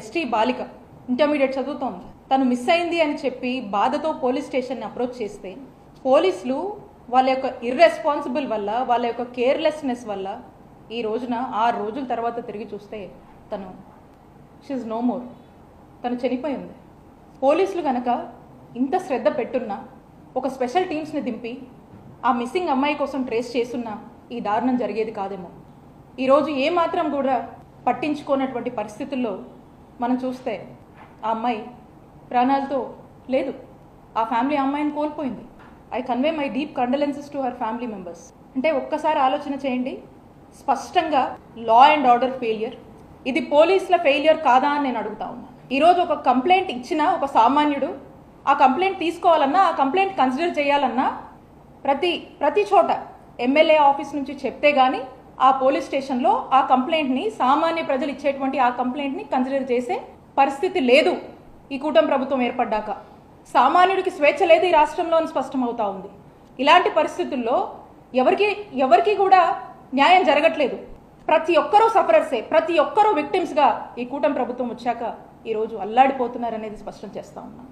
ST బాలిక intermediate చదువుతోంది. తను మిస్ అయింది అని చెప్పి బాధతో పోలీస్ స్టేషన్ని అప్రోచ్ చేస్తే పోలీసులు వాళ్ళ యొక్క ఇర్రెస్పాన్సిబుల్ వల్ల వాళ్ళ యొక్క కేర్లెస్నెస్ వల్ల ఈ రోజున ఆరు రోజుల తర్వాత తిరిగి చూస్తే తను షీజ్ నో మోర్ తను చనిపోయింది పోలీసులు కనుక ఇంత శ్రద్ధ పెట్టున్నా ఒక స్పెషల్ టీమ్స్ని దింపి ఆ మిస్సింగ్ అమ్మాయి కోసం ట్రేస్ చేస్తున్నా ఈ దారుణం జరిగేది కాదేమో. ఈరోజు ఏమాత్రం కూడా పట్టించుకోనటువంటి పరిస్థితుల్లో మనం చూస్తే ఆ అమ్మాయి ప్రాణాలతో లేదు. ఆ ఫ్యామిలీ ఆ అమ్మాయిని కోల్పోయింది. I convey my deep condolences to her family members. అంటే ఒక్కసారి ఆలోచన చేయండి. స్పష్టంగా లా అండ్ ఆర్డర్ ఫెయిలియర్. ఇది పోలీసుల ఫెయిలియర్ కాదా అని నేను అడుగుతా ఉన్నాను ఈరోజు ఒక కంప్లైంట్ ఇచ్చిన ఒక సామాన్యుడు ఆ కంప్లైంట్ తీసుకోవాలన్నా ఆ కంప్లైంట్ కన్సిడర్ చేయాలన్నా ప్రతి ప్రతి చోట ఎమ్మెల్యే ఆఫీస్ నుంచి చెప్తే కానీ ఆ పోలీస్ స్టేషన్లో ఆ కంప్లైంట్ని సామాన్య ప్రజలు ఇచ్చేటువంటి ఆ కంప్లైంట్ని కన్సిడర్ చేసే పరిస్థితి లేదు ఈ కూటమి ప్రభుత్వం ఏర్పడ్డాక. సామాన్యుడికి స్వేచ్ఛ లేదు ఈ రాష్ట్రంలో అని స్పష్టమవుతా ఉంది. ఇలాంటి పరిస్థితుల్లో ఎవరికి ఎవరికి కూడా న్యాయం జరగట్లేదు. ప్రతి ఒక్కరూ సఫరర్సే ప్రతి ఒక్కరూ విక్టిమ్స్గా ఈ కూటమి ప్రభుత్వం వచ్చాక ఈరోజు అల్లాడిపోతున్నారనేది స్పష్టం చేస్తా ఉన్నాను